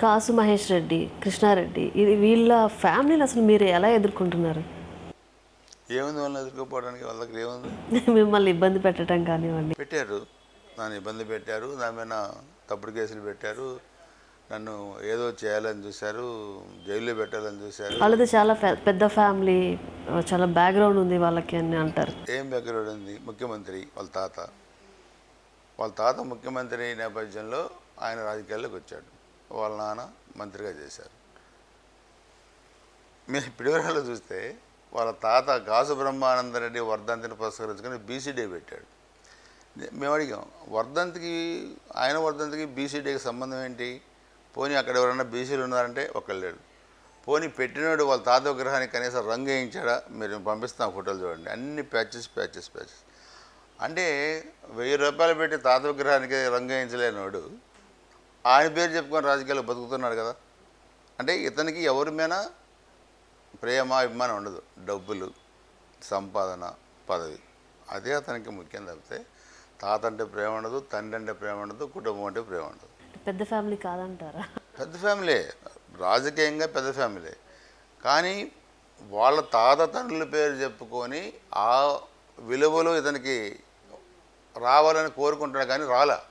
కాసు మహేష్ రెడ్డి కృష్ణారెడ్డి ఇది వీళ్ళ ఫ్యామిలీని అసలు మీరు ఎలా ఎదుర్కొంటున్నారు? ఏముంది వాళ్ళని ఎదుర్కోపోవడానికి? వాళ్ళ దగ్గర ఏముంది? మిమ్మల్ని ఇబ్బంది పెట్టడం కానివ్వండి. పెట్టారు. నన్ను ఇబ్బంది పెట్టారు. దాని మీద తప్పుడు కేసులు పెట్టారు. నన్ను ఏదో చేయాలని చూశారు. జైల్లో పెట్టాలని చూశారు. వాళ్ళది చాలా పెద్ద ఫ్యామిలీ చాలా బ్యాక్గ్రౌండ్ ఉంది వాళ్ళకి అని అంటారు. ఏం బ్యాక్గ్రౌండ్ ఉంది? ముఖ్యమంత్రి వాళ్ళ తాత. వాళ్ళ తాత ముఖ్యమంత్రి నేపథ్యంలో ఆయన రాజకీయాల్లోకి వచ్చాడు. వాళ్ళ నాన్న మంత్రిగా చేశారు. మీరు పిడివరాలు చూస్తే వాళ్ళ తాత కాసు బ్రహ్మానందరెడ్డి వర్ధంతిని పురస్కరించుకొని బీసీడీ పెట్టాడు. మేము అడిగాం వర్ధంతికి ఆయన వర్ధంతికి బీసీడీకి సంబంధం ఏంటి? పోనీ అక్కడ ఎవరైనా బీసీలు ఉన్నారంటే ఒకళ్ళు లేడు పోనీ పెట్టినాడు వాళ్ళ తాత విగ్రహానికి కనీసం రంగు వేయించాడా? మీరు పంపిస్తాం ఫోటోలు చూడండి. అన్ని ప్యాచెస్ ప్యాచెస్ ప్యాచెస్. అంటే వెయ్యి రూపాయలు పెట్టి తాత విగ్రహానికి రంగు వేయించలేనివాడు ఆయన పేరు చెప్పుకొని రాజకీయాలు బతుకుతున్నాడు కదా. అంటే ఇతనికి ఎవరి మీద ప్రేమ అభిమానం ఉండదు. డబ్బులు సంపాదన పదవి. అదే అతనికి ముఖ్యం తప్పితే తాత అంటే ప్రేమ ఉండదు తండ్రి అంటే ప్రేమ ఉండదు కుటుంబం అంటే ప్రేమ ఉండదు. పెద్ద ఫ్యామిలీ కాదంటారా? పెద్ద ఫ్యామిలీ రాజకీయంగా పెద్ద ఫ్యామిలీ. కానీ వాళ్ళ తాత తండ్రుల పేరు చెప్పుకొని ఆ విలువలు ఇతనికి రావాలని కోరుకుంటున్నాడు కానీ రాలా.